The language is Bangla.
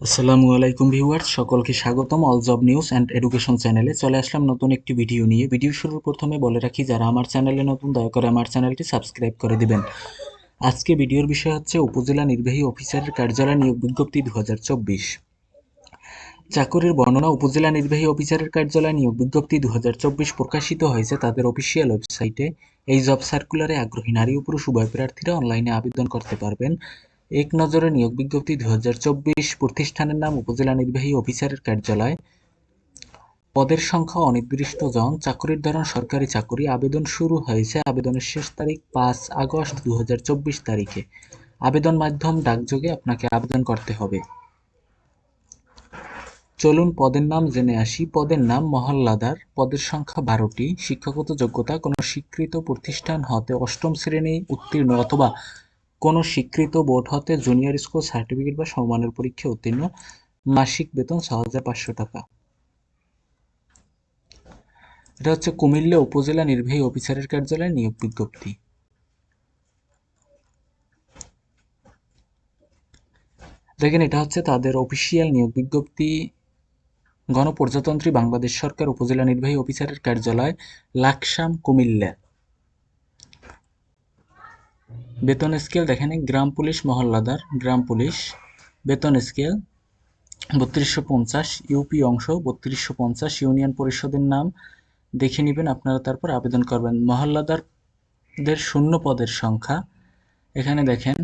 আসসালামু আলাইকুম ভিউয়ার্স, সকলকে স্বাগতম all job news and education চ্যানেলে চলে আসলাম নতুন একটি ভিডিও নিয়ে। ভিডিও শুরুর প্রথমে বলে রাখি, যারা আমার চ্যানেলে নতুন, দয়া করে আমার চ্যানেলটি সাবস্ক্রাইব করে দিবেন। আজকে ভিডিওর বিষয় হচ্ছে, উপজেলা নির্বাহী অফিসারের কার্যালয় নিয়োগ বিজ্ঞপ্তি দু চাকরির বর্ণনা, উপজেলা নির্বাহী অফিসারের কার্যালয় নিয়োগ বিজ্ঞপ্তি দু হাজার চব্বিশ প্রকাশিত হয়েছে। তাদের অফিসিয়াল ওয়েবসাইটে এই জব সার্কুলারে আগ্রহী নারী ও পুরুষ উভয় প্রার্থীরা অনলাইনে আবেদন করতে পারবেন। এক নজরে নিয়োগ বিজ্ঞপ্তি দু প্রতিষ্ঠানের নাম উপজেলা নির্বাহী অফিসারের কার্যালয়। পদের সংখ্যা অনির্দিষ্ট জন চাকরির ধরন সরকারি চাকরি, আবেদন শুরু হয়েছে আবেদনের শেষ তারিখ পাঁচ আগস্ট দু তারিখে। আবেদন মাধ্যম ডাকযোগে আপনাকে আবেদন করতে হবে। চলুন পদের নাম জেনে আসি। পদের নাম মহল্লাদার। পদের সংখ্যা বারোটি। শিক্ষাগত যোগ্যতা কোনো স্বীকৃত প্রতিষ্ঠান হতে অষ্টম শ্রেণি উত্তীর্ণ অথবা কোনো স্বীকৃত বোর্ড হতে জুনিয়র স্কুল সার্টিফিকেট বা সমমানের পরীক্ষা উত্তীর্ণ, মাসিক বেতন ছ হাজার পাঁচশো টাকা। এটা হচ্ছে কুমিল্লা উপজেলা নির্বাহী অফিসারের কার্যালয়ে নিয়োগ বিজ্ঞপ্তি। দেখেন, এটা হচ্ছে তাদের অফিসিয়াল নিয়োগ বিজ্ঞপ্তি। গণপ্রজাতন্ত্রী বাংলাদেশ সরকার উপজেলা নির্বাহী অফিসারের কার্যালয়, লাকসাম, কুমিল্লা। বেতন স্কেল দেখেন গ্রাম পুলিশ মহল্লাদার গ্রাম পুলিশ। বেতন স্কেল বত্রিশশো পঞ্চাশ, ইউপি অংশ বত্রিশশো পঞ্চাশ, ইউনিয়ন পরিষদের নাম। দেখে নেবেন আপনারা, তারপর আবেদন করবেন। মহল্লাদারদের শূন্য পদের সংখ্যা। এখানে দেখেন